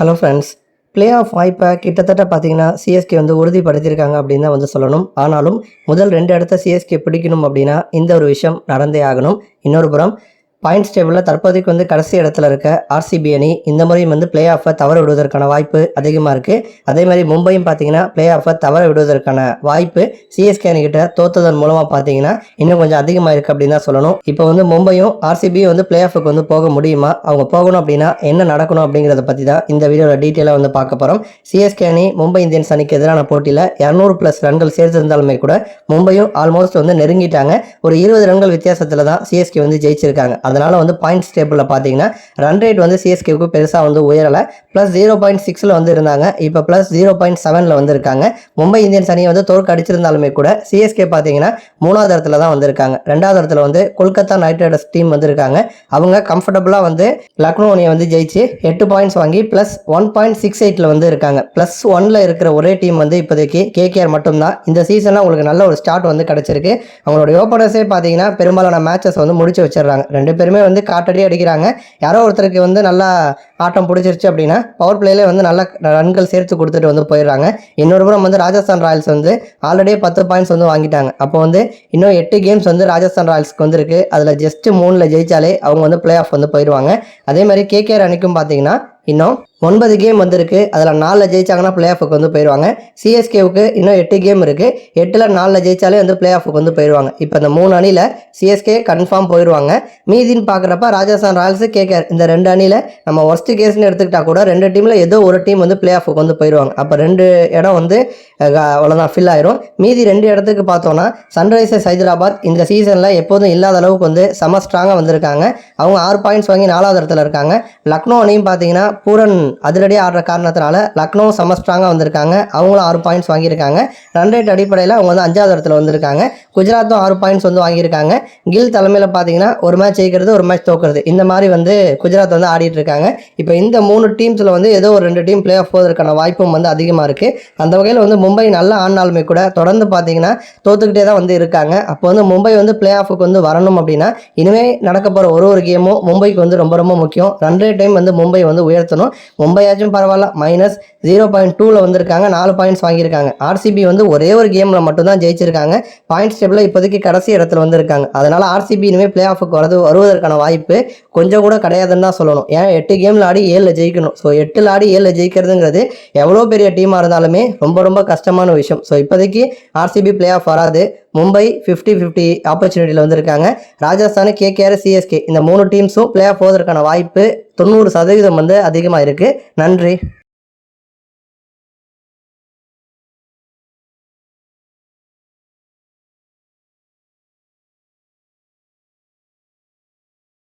Hello friends play off வாய்ப்பை கிட்டத்தட்ட பார்த்தீங்கன்னா சிஎஸ்கே வந்து உறுதிப்படுத்தியிருக்காங்க அப்படின்னு தான் வந்து சொல்லணும். ஆனாலும் முதல் ரெண்டு இடத்த சிஎஸ்கே பிடிக்கணும் அப்படின்னா இந்த ஒரு விஷயம் நடந்தே ஆகணும். இன்னொரு புறம் பாயிண்ட்ஸ் டேபிளில் தற்போதைக்கு வந்து கடைசி இடத்துல இருக்க ஆர்சிபி அணி இந்த முறையும் வந்து ப்ளே ஆஃபை தவற விடுவதற்கான வாய்ப்பு அதிகமாக இருக்குது அதே மாதிரி மும்பையும் பார்த்தீங்கன்னா ப்ளே ஆஃபை தவற விடுவதற்கான வாய்ப்பு சிஎஸ்கே அணிக்கிட்ட தோத்ததன் மூலமாக பார்த்தீங்கன்னா இன்னும் கொஞ்சம் அதிகமாக இருக்குது அப்படின்னு தான் சொல்லணும். இப்போ வந்து மும்பையும் ஆர்சிபியும் வந்து ப்ளே ஆஃபுக்கு வந்து போக முடியுமா? அவங்க போகணும் அப்படின்னா என்ன நடக்கணும் அப்படிங்கிறத பற்றி தான் இந்த வீடியோவில் டீட்டெயிலாக வந்து பார்க்க போகிறோம் சிஎஸ்கே அணி மும்பை இந்தியன்ஸ் அணிக்கு எதிரான போட்டியில் இரநூறு ப்ளஸ் ரன்கள் சேர்த்திருந்தாலுமே கூட மும்பையும் ஆல்மோஸ்ட் வந்து நெருங்கிட்டாங்க. ஒரு இருபது ரன்கள் வித்தியாசத்தில் தான் சிஎஸ்கே வந்து ஜெயிச்சிருக்காங்க. அதனால் வந்து பாயிண்ட்ஸ் டேபிளில் பார்த்தீங்கன்னா ரன் ரேட் வந்து சிஎஸ்கேவுக்கு பெருசாக வந்து உயரலை. ப்ளஸ் ஜீரோ பாயிண்ட் சிக்ஸில் வந்து இருந்தாங்க. இப்போ ப்ளஸ் ஜீரோ பாயிண்ட் செவனில் வந்திருக்காங்க மும்பை இந்தியன்ஸ் அணியை வந்து தோற்க அடிச்சிருந்தாலுமே கூட சிஎஸ்கே பார்த்தீங்கன்னா மூணாவது இடத்துல தான் வந்திருக்காங்க ரெண்டாவது இடத்துல வந்து கொல்கத்தா நைட் ரைடர்ஸ் டீம் வந்திருக்காங்க அவங்க கம்ஃபர்டபுளாக வந்து லக்னோ அணியை வந்து ஜெயிச்சு எட்டு பாயிண்ட்ஸ் வாங்கி ப்ளஸ் ஒன் பாயிண்ட் சிக்ஸ் எயிட்டில் வந்து இருக்காங்க. ப்ளஸ் ஒனில் இருக்கிற ஒரே டீம் வந்து இப்போதைக்கு கேகேஆர் மட்டும்தான். இந்த சீசனில் உங்களுக்கு நல்ல ஒரு ஸ்டார்ட் வந்து கிடச்சிருக்கு. அவங்களோட ஓப்பனர்ஸே பார்த்தீங்கன்னா பெரும்பாலான மேட்சஸ் வந்து முடிச்சு வச்சிடுறாங்க. ரெண்டு பேருமே வந்து காட்டடி அடிக்கிறாங்க. யாரோ ஒருத்தருக்கு வந்து நல்லா ஆட்டம் பிடிச்சிருச்சு அப்படின்னா பவர் பிளேலே வந்து நல்லா ரன்கள் சேர்த்து கொடுத்துட்டு வந்து போயிடுறாங்க. இன்னொரு புறம் வந்து ராஜஸ்தான் ராயல்ஸ் வந்து ஆல்ரெடியே பத்து பாயிண்ட்ஸ் வந்து வாங்கிட்டாங்க. அப்போ வந்து இன்னும் எட்டு கேம்ஸ் வந்து ராஜஸ்தான் ராயல்ஸ்க்கு வந்திருக்கு. அதில் ஜஸ்ட் மூணில் ஜெயிச்சாலே அவங்க வந்து பிளே ஆஃப் வந்து போயிடுவாங்க. அதே மாதிரி கேகேஆர் அணிக்கும் பார்த்தீங்கன்னா இன்னும் ஒன்பது கேம் வந்திருக்கு. அதில் நாலில் ஜெயிச்சாங்கன்னா பிளே ஆஃபுக்கு வந்து போயிடுவாங்க. சிஎஸ்கேவுக்கு இன்னும் எட்டு கேம் இருக்குது எட்டில் நாலில் ஜெயிச்சாலே வந்து பிளே ஆஃபுக்கு வந்து போயிடுவாங்க. இப்போ இந்த மூணு அணியில் சிஎஸ்கே கன்ஃபார்ம் போயிடுவாங்க. மீதின்னு பார்க்குறப்ப ராஜஸ்தான் ராயல்ஸு கேகேஆர் இந்த ரெண்டு அணியில் நம்ம ஒர்ஸ்ட் கேஸ்னு எடுத்துக்கிட்டால் கூட ரெண்டு டீமில் ஏதோ ஒரு டீம் வந்து பிளே ஆஃபுக்கு வந்து போயிடுவாங்க. அப்போ ரெண்டு இடம் வந்து அவ்வளோதான் ஃபில் ஆயிரும். மீதி ரெண்டு இடத்துக்கு பார்த்தோன்னா சன்ரைசர்ஸ் ஹைதராபாத் இந்த சீசனில் எப்போதும் இல்லாத அளவுக்கு வந்து செம ஸ்ட்ராங்காக வந்திருக்காங்க. அவங்க ஆறு பாயிண்ட்ஸ் வாங்கி நாலாவது இடத்துல இருக்காங்க. லக்னோ அணியும் பார்த்தீங்கன்னா பூரன் அதிரடியாக ஆடுற காரணத்தினால லக்னோ செம்ம ஸ்ட்ராங்காக வந்திருக்காங்க. அவங்களும் ஆறு பாயிண்ட்ஸ் வாங்கியிருக்காங்க. ரன் ரேட் அடிப்படையில் அவங்க வந்து அஞ்சாவது இடத்துல வந்திருக்காங்க. குஜராத்தும் ஆறு பாயிண்ட்ஸ் வந்து வாங்கியிருக்காங்க. கில் தலைமையில் பார்த்தீங்கன்னா ஒரு மேட்ச் ஜெயிக்கிறது ஒரு மேட்ச் தோக்குறது. இந்த மாதிரி வந்து குஜராத் வந்து ஆடிட்டு இருக்காங்க. இப்போ இந்த மூணு டீம்ஸில் வந்து ஏதோ ஒரு ரெண்டு டீம் பிளே ஆஃப் போவதற்கான வாய்ப்பும் வந்து அதிகமாக இருக்குது அந்த வகையில் வந்து மும்பை நல்லா ஆடினாலுமே கூட தொடர்ந்து பார்த்தீங்கன்னா தோத்துக்கிட்டே தான் வந்து இருக்காங்க. அப்போ வந்து மும்பை வந்து பிளே ஆஃபுக்கு வந்து வரணும் அப்படின்னா இனிமேல் நடக்க போகிற ஒரு ஒரு கேமும் மும்பைக்கு வந்து ரொம்ப ரொம்ப முக்கியம். ரன் ரேட் டைம் வந்து மும்பை வந்து உயர்த்தணும். மும்பையாச்சும் பரவாயில்ல. மைனஸ் ஜீரோ பாயிண்ட் டூவில் வந்திருக்காங்க. நாலு பாயிண்ட்ஸ் வாங்கியிருக்காங்க. ஆர்சிபி வந்து ஒரே ஒரு கேமில் மட்டும்தான் ஜெயிச்சிருக்காங்க. பாயிண்ட்ஸ் டேபிளில் இப்போதைக்கு கடைசி இடத்துல வந்திருக்காங்க. அதனால் ஆர்சிபி இனிமேல் பிளே ஆஃபுக்கு வரது வருவதற்கான வாய்ப்பு கொஞ்சம் கூட கிடையாதுன்னு தான் சொல்லணும். ஏன்? எட்டு கேமில் ஆடி ஏழில் ஜெயிக்கணும். ஸோ எட்டில் ஆடி ஏழில் ஜெயிக்கிறதுங்கிறது எவ்வளோ பெரிய டீமாக இருந்தாலுமே ரொம்ப ரொம்ப கஷ்டமான விஷயம். ஸோ இப்போதைக்கு ஆர்சிபி பிளே ஆஃப் வராது. மும்பை ஃபிஃப்டி ஃபிஃப்டி ஆப்பர்ச்சுனிட்டியில் வந்திருக்காங்க. ராஜஸ்தான் கேகேஆர் சிஎஸ்கே இந்த மூணு டீம்ஸும் பிளே ஆஃப் போவதற்கான வாய்ப்பு தொண்ணூறு சதவீதம் வந்து அதிகமாக இருக்குது நன்றி.